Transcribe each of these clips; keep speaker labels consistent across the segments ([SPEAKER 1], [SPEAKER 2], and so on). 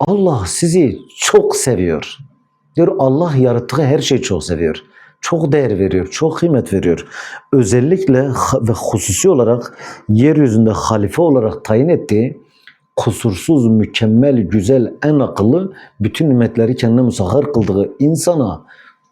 [SPEAKER 1] Allah sizi çok seviyor. Diyor Allah yarattığı her şeyi çok seviyor. Çok değer veriyor, çok kıymet veriyor. Özellikle ve hususi olarak yeryüzünde halife olarak tayin ettiği kusursuz, mükemmel, güzel, en akıllı bütün nimetleri kendine musahhar kıldığı insana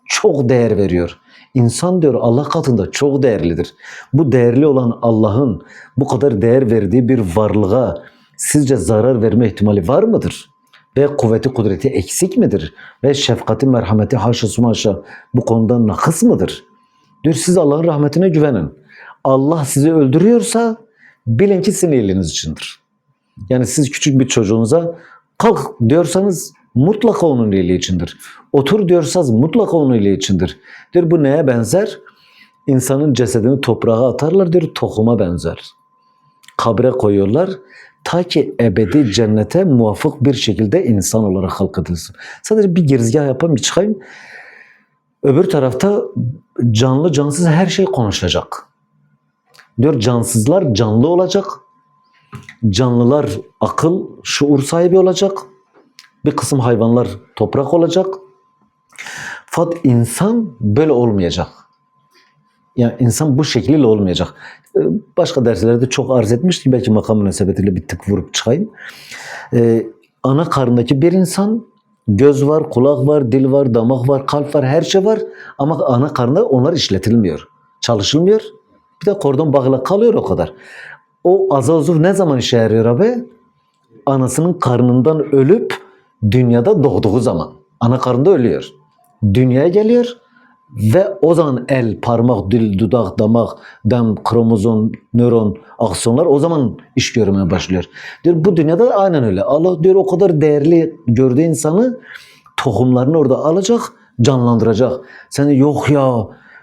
[SPEAKER 1] çok değer veriyor. İnsan diyor Allah katında çok değerlidir. Bu değerli olan Allah'ın bu kadar değer verdiği bir varlığa sizce zarar verme ihtimali var mıdır? Ve kuvveti kudreti eksik midir? Ve şefkati merhameti haşa maşa bu konuda nakıs mıdır? Diyor siz Allah'ın rahmetine güvenin. Allah sizi öldürüyorsa bilin ki sizin iyiliğiniz içindir. Yani siz küçük bir çocuğunuza kalk diyorsanız mutlaka onun iyiliği içindir. Otur diyorsanız mutlaka onun iyiliği içindir. Diyor bu neye benzer? İnsanın cesedini toprağa atarlar diyor tohuma benzer. Kabre koyuyorlar ta ki ebedi cennete muvafık bir şekilde insan olarak halk edilsin. Sadece bir girizgah yapayım bir çıkayım. Öbür tarafta canlı cansız her şey konuşacak. Diyor cansızlar canlı olacak. Canlılar akıl, şuur sahibi olacak. Bir kısım hayvanlar toprak olacak. Fakat insan böyle olmayacak. Yani insan bu şekliyle olmayacak. Ee, Başka derslerde çok arz etmiştim. Belki makam münasebetiyle bir tık vurup çıkayım. Ee, ana karnındaki bir insan göz var, kulak var, dil var, damak var, kalp var, her şey var. Ama ana karnında onlar işletilmiyor. Çalışılmıyor. Bir de kordon bağla kalıyor o kadar. O azazuv ne zaman işe yarıyor abi? Anasının karnından ölüp dünyada doğduğu zaman. Ana karnında ölüyor. Dünyaya geliyor ve o zaman el, parmak, dil, dudak, damak, dem, kromozom, nöron, aksonlar o zaman iş görmeye başlıyor. Diyor bu dünyada da aynen öyle. Allah diyor o kadar değerli gördüğü insanı tohumlarını orada alacak, canlandıracak. Sen yok ya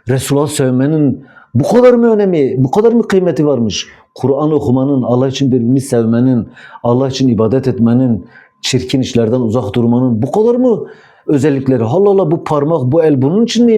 [SPEAKER 1] Resulullah sevmenin bu kadar mı önemi, bu kadar mı kıymeti varmış? Kur'an okumanın, Allah için birbirini sevmenin, Allah için ibadet etmenin, çirkin işlerden uzak durmanın bu kadar mı özellikleri? Allah Allah bu parmak, bu el bunun için mi